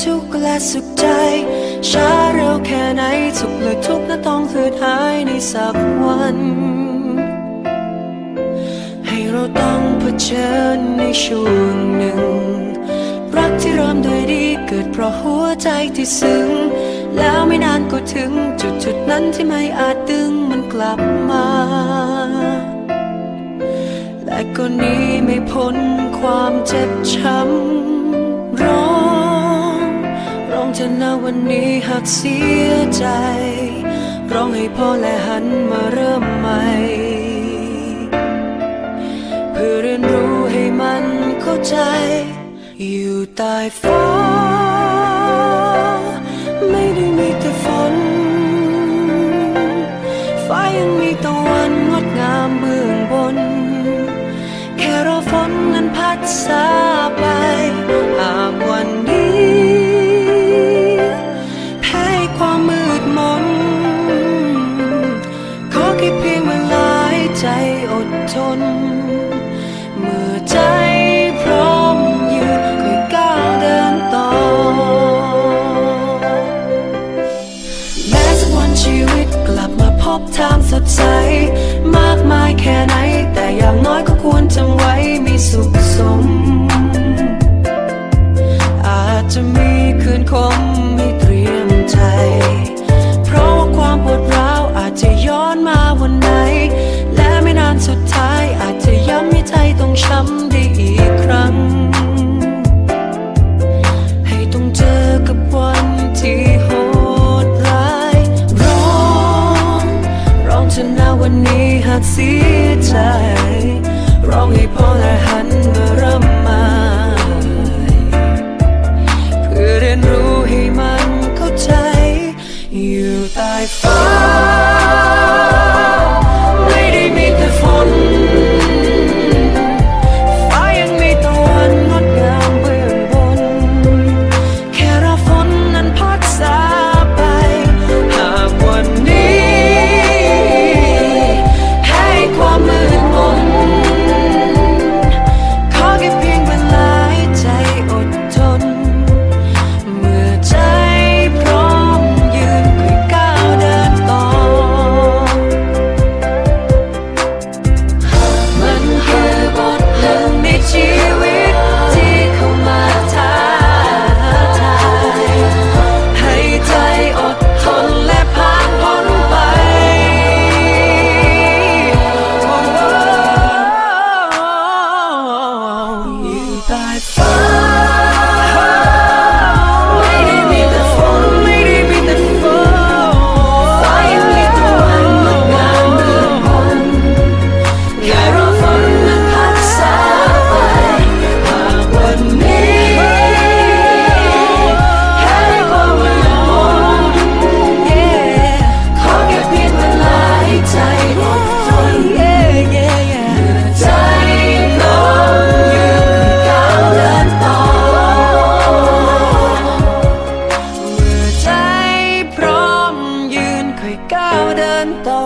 ทุกและสุขใจ ช้าเร็วแค่ไหนสุขหรือทุกนั้นต้องคืนหายในสักวัน ให้เราต้องเผชิญในช่วงหนึ่ง รักที่เริ่มด้วยดีเกิดเพราะหัวใจที่ซึ้ง แล้วไม่นานก็ถึงจุดจุดนั้นที่ไม่อาจดึงมันกลับมา และก็หนี้ไม่พ้นความเจ็บช้ำ ร้องเธอนาวันนี้หากเสียใจ ร้องให้พ่อและหันมาเริ่มใหม่ เพื่อเรียนรู้ให้มันเข้าใจ อยู่ใต้ฟ้าไม่ได้มีแต่ฝน ฟ้ายังมีตะวันงดงามเบื้องบน แค่รอฝนนั้นพัดซาไป อ ใเดินต่อ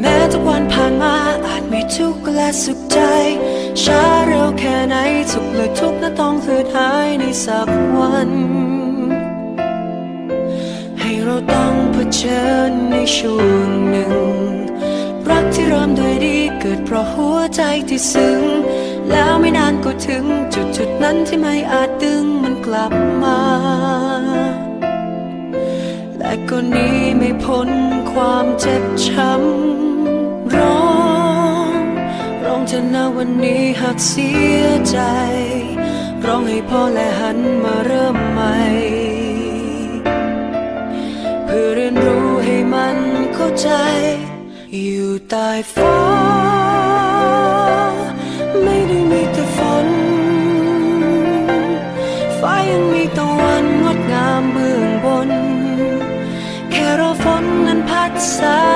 แม้ทุกวันผ่านมาอาจมีทุกข์และสุขใจ ช้าเร็วแค่ไหนสุขหรือทุกข์นั้นต้องคืนหายในสักวัน ให้เราต้องเผชิญในช่วงหนึ่ง รักที่เริ่มด้วยดีเกิดเพราะหัวใจที่ซึ้ง แล้วไม่นานก็ถึงจุดจุดนั้นที่ไม่อาจดึงมันกลับมา และก็หนี้ไม่พ้นความเจ็บช้ำ ร้องเธอนาวันนี้หากเสียใจ ร้องให้พ่อและหันมาเริ่มใหม่ เพื่อเรียนรู้ให้มันเข้าใจ อยู่ใต้ฟ้าไม่ได้มีแต่ฝนฟ้ายังมีตะวันงดงามเบื้องบน แค่รอฝนนั้นพัดสา